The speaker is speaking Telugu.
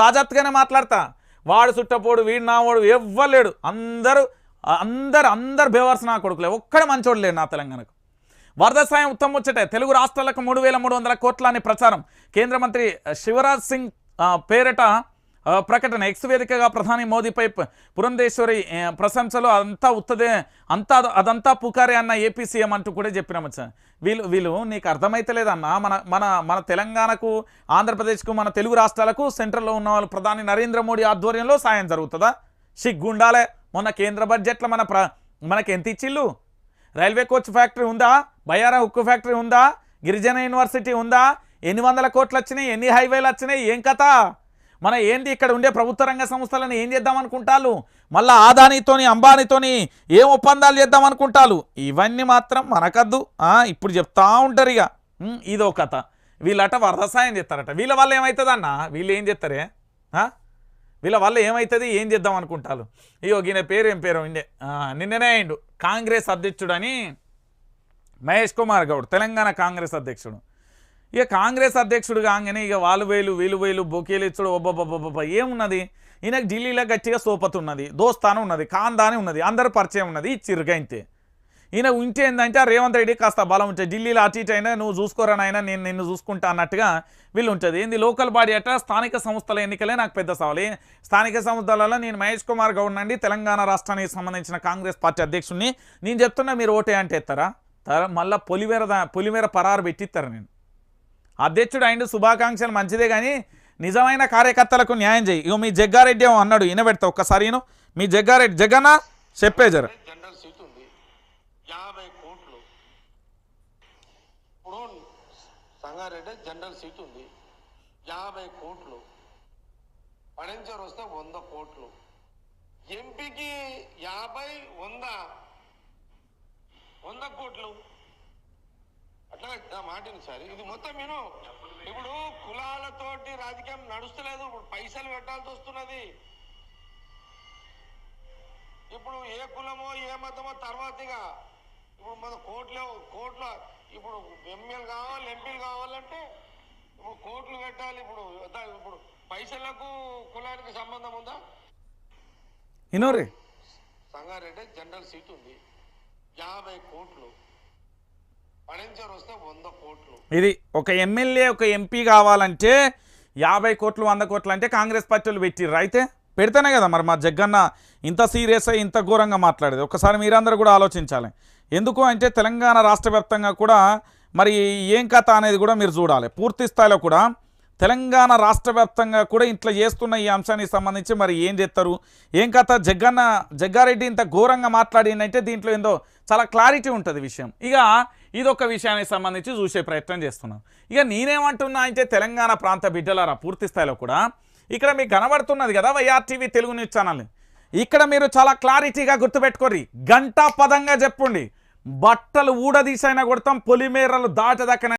బాజాత్గానే మాట్లాడతా. వాడు చుట్టపోడు వీడు నావోడు ఎవ్వలేడు అందరూ అందరు అందరు బేవర్స్ నా కొడుకులే. ఒక్కడే మంచోడు లేడు నా తెలంగాణకు. వరద సాయం ఉత్తమ ముచ్చటే తెలుగు రాష్ట్రాలకు మూడు వేల మూడు వందల కోట్ల అనే ప్రచారం. కేంద్ర మంత్రి శివరాజ్ సింగ్ పేరిట ప్రకటన. ఎక్స్ వేదికగా ప్రధాని మోదీపై పురంధేశ్వరి ప్రశంసలు. అంతా ఉత్తదే అంతా అదంతా పుకారే అన్న ఏపీ సీఎం అంటూ కూడా చెప్పిన మచ్చ. వీళ్ళు వీళ్ళు నీకు అర్థమైతలేదన్న మన మన మన తెలంగాణకు ఆంధ్రప్రదేశ్కు మన తెలుగు రాష్ట్రాలకు సెంట్రల్లో ఉన్న వాళ్ళు ప్రధాని నరేంద్ర మోడీ ఆధ్వర్యంలో సాయం జరుగుతుందా? సిగ్గుండాలే. మొన్న కేంద్ర బడ్జెట్లో మన ప్ర మనకి ఎంత ఇచ్చిళ్ళు? రైల్వే కోచ్ ఫ్యాక్టరీ ఉందా? బయారా ఉక్కు ఫ్యాక్టరీ ఉందా? గిరిజన యూనివర్సిటీ ఉందా? ఎన్ని వందల కోట్లు వచ్చినాయి? ఎన్ని హైవేలు వచ్చినాయి? ఏం కథ? మన ఏంది ఇక్కడ ఉండే ప్రభుత్వ రంగ సంస్థలను ఏం చేద్దాం అనుకుంటారు మళ్ళీ ఆదానితోని అంబానీతోని ఏం ఒప్పందాలు చేద్దాం అనుకుంటారు ఇవన్నీ మాత్రం మనకద్దు. ఆ, ఇప్పుడు చెప్తా ఉంటారు ఇక ఇదో కథ. వీళ్ళట వరద సాయం చేస్తారట. వీళ్ళ వల్ల ఏమవుతుందన్న వీళ్ళు ఏం చేస్తారే? వీళ్ళ వల్ల ఏమవుతుంది ఏం చేద్దాం అనుకుంటారు ఇగో ఈయన పేరు ఏం పేరు ఇండే నిన్ననే అయిండు. కాంగ్రెస్ అధ్యక్షుడని మహేష్ కుమార్ గౌడ్ తెలంగాణ కాంగ్రెస్ అధ్యక్షుడు. ఇక కాంగ్రెస్ అధ్యక్షుడు కాగానే ఇక వాళ్ళు వేలు వీలు వేలు బొకేలు ఇచ్చుడు ఒబ్బబ్బబ్బబ్బ ఏమున్నది? ఈయనకు ఢిల్లీలో గట్టిగా సోపత్ ఉన్నది దోస్తాను ఉన్నది కాందాని ఉన్నది అందరు పరిచయం ఉన్నది చిరుగైతే ఈయన ఉంటే ఏంటంటే ఆ రేవంత్ రెడ్డి కాస్త బలం ఉంటుంది ఢిల్లీలో అటు ఇటు అయినా నువ్వు చూసుకోరానైనా నేను నిన్ను చూసుకుంటా అన్నట్టుగా వీళ్ళు ఉంటుంది. ఏంది లోకల్ బాడీ అట స్థానిక సంస్థల ఎన్నికలే నాకు పెద్ద సవాలు. స్థానిక సంస్థలలో నేను మహేష్ కుమార్ గౌడ్ నండి తెలంగాణ రాష్ట్రానికి సంబంధించిన కాంగ్రెస్ పార్టీ అధ్యక్షుడిని. నేను చెప్తున్నా మీరు ఓటే అంటే ఎత్తారా? మళ్ళీ పొలిమేర పొలిమేర పరారు పెట్టిస్తారు నేను? అధ్యక్షుడు అయిన శుభాకాంక్షలు మంచిదే కానీ నిజమైన కార్యకర్తలకు న్యాయం చేయి. ఇగో మీ జగ్గారెడ్డి ఏమో అన్నాడు వినబెడతా ఒక్కసారి మీ జగ్గారెడ్డి జగన్న చెప్పే జర. జనరల్ సీట్ ఉంది. యాభై కోట్లు. సంగారెడ్డి జనరల్ సీట్ ఉంది. యాభై కోట్లు. పడించర్ వస్తే వంద కోట్లు. ఎంపీకి యాభై వంద. వంద కోట్లు. నా మాటని సార్. ఇది మొత్తం నేను ఇప్పుడు కులాలతోటి రాజకీయం నడుస్తలేదు. ఇప్పుడు పైసలు పెట్టాల్సి వస్తున్నది. ఇప్పుడు ఏ కులమో ఏ మతమో తర్వాతగా ఇప్పుడు మన కోర్టులో కోర్టులో ఇప్పుడు ఎమ్మెల్యే కావాలి ఎంపీలు కావాలంటే ఇప్పుడు కోర్టులు పెట్టాలి ఇప్పుడు ఇప్పుడు పైసలకు కులానికి సంబంధం ఉందా? సంగారెడ్డి జనరల్ సీట్ ఉంది. యాభై కోట్లు పడించర్ వస్తే వంద కోట్లు ఇది ఒక ఎమ్మెల్యే ఒక ఎంపీ కావాలంటే యాభై కోట్లు వంద కోట్లు అంటే కాంగ్రెస్ పార్టీలు పెట్టిర్రు. అయితే పెడితేనే కదా మరి మా జగ్గన్న ఇంత సీరియస్ ఇంత ఘోరంగా మాట్లాడేది. ఒకసారి మీరందరూ కూడా ఆలోచించాలి. ఎందుకు అంటే తెలంగాణ రాష్ట్ర కూడా మరి ఏం కథ అనేది కూడా మీరు చూడాలి. పూర్తి స్థాయిలో కూడా తెలంగాణ రాష్ట్ర కూడా ఇట్లా చేస్తున్న ఈ అంశానికి సంబంధించి మరి ఏం చేస్తారు? ఏం కథ? జగ్గన్న జగ్గారెడ్డి ఇంత ఘోరంగా మాట్లాడిందంటే దీంట్లో ఏందో చాలా క్లారిటీ ఉంటుంది విషయం. ఇక ఇదొక విషయానికి సంబంధించి చూసే ప్రయత్నం చేస్తున్నాం. ఇక నేనేమంటున్నా అంటే తెలంగాణ ప్రాంత బిడ్డలారా పూర్తి స్థాయిలో కూడా ఇక్కడ మీకు కనబడుతున్నది కదా వైఆర్టీవీ తెలుగు న్యూస్ ఛానల్ ఇక్కడ మీరు చాలా క్లారిటీగా గుర్తుపెట్టుకోర్రి. గంటా పదంగా చెప్పండి. బట్టలు ఊడదీసైనా కొడతాం పొలిమేరలు దాటదక్కన